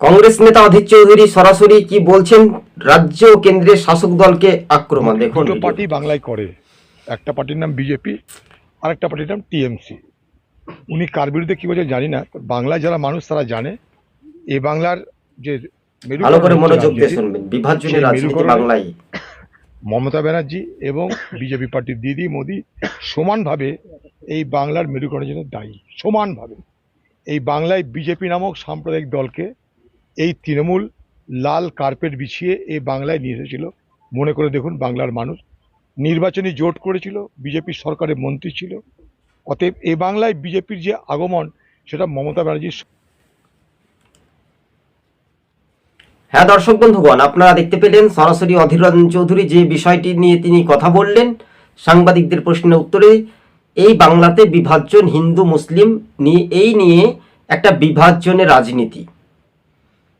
কংগ্রেস নেতা অধীর চৌধুরী সরাসরি কি বলছেন? রাজ্য ও কেন্দ্রের শাসক দলকে আক্রমণ দেখুন। দুটো পার্টি বাংলায় করে। একটা পার্টির নাম বিজেপি আর একটা পার্টির নাম টিএমসি। উনি কার বিরুদ্ধে কি বলছে জানি না বাংলায় যারা মানুষ তারা জানে। এই বাংলার যে ভালো করে মনোযোগ দিয়ে শুনবেন। বিভাজনের রাজনীতি বাংলায়। মমতা ব্যানার্জি এবং বিজেপি পার্টির দিদি মোদি সমানভাবে এই বাংলার মেরুকরণের জন্য দায়ী। সমানভাবে। এই বাংলায় বিজেপি নামক সাম্প্রদায়িক দলকে এই তৃণমূল লাল কার্পেট বিছিয়ে এই বাংলায় নিয়ে এসেছিল। মনে করে দেখুন বাংলার মানুষ। নির্বাচনী জোট করেছিল, বিজেপি সরকারের মন্ত্রী ছিল। অতএব এ বাংলায় বিজেপির যে আগমন, সেটা মমতা ব্যানার্জির হ্যাঁ দর্শক বন্ধুগণ, আপনারা দেখতে পেলেন সরাসরি অধীর রঞ্জন চৌধুরী যে বিষয়টি নিয়ে তিনি কথা বললেন। সাংবাদিকদের প্রশ্নের উত্তরে, এই বাংলাতে বিভাজন হিন্দু, মুসলিম নিয়ে এই নিয়ে একটা বিভাজনের রাজনীতি।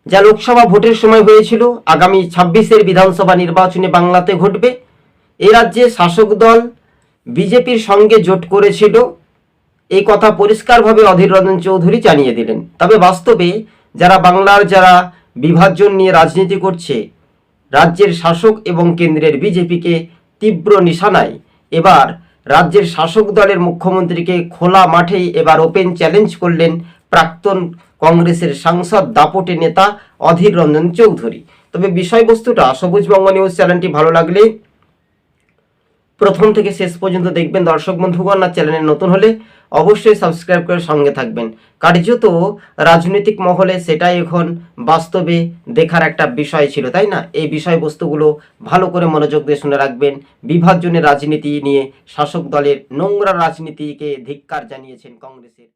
যা লোকসভা ভোটের সময় হয়েছিল, আগামী ছাব্বিশের বিধানসভা নির্বাচনে বাংলাতে ঘটবে। এ রাজ্যে শাসক দল বিজেপির সঙ্গে জোট করেছিল। এই কথা পরিষ্কারভাবে অধীর রঞ্জন চৌধুরী জানিয়ে দিলেন। তবে বাস্তবে যারা বাংলার যারা বিভাজন নিয়ে রাজনীতি করছে, রাজ্যের শাসক এবং কেন্দ্রের বিজেপিকে তীব্র নিশানায়। এবার রাজ্যের শাসক দলের মুখ্যমন্ত্রীকে খোলা মাঠেই এবার ওপেন চ্যালেঞ্জ করলেন প্রাক্তন কংগ্রেসের সাংসদ, দাপটে নেতা অধীর রঞ্জন চৌধুরী। তবে বিষয়বস্তুটা সবুজ বঙ্গ নিউজ চ্যানেলটি ভালো লাগলে প্রথম থেকে শেষ পর্যন্ত দেখবেন। দর্শক বন্ধুগণ, আর চ্যানেলে নতুন হলে অবশ্যই সাবস্ক্রাইব করে সঙ্গে থাকবেন। কার্যত রাজনৈতিক মহলে সেটাই এখন বাস্তবে দেখার একটা বিষয় ছিল, তাই না? এই বিষয়বস্তুগুলো ভালো করে মনোযোগ দিয়ে শুনে রাখবেন। বিভাজনের রাজনীতি নিয়ে শাসক দলের নোংরা রাজনীতিকে ধিক্কার জানিয়েছেন কংগ্রেসের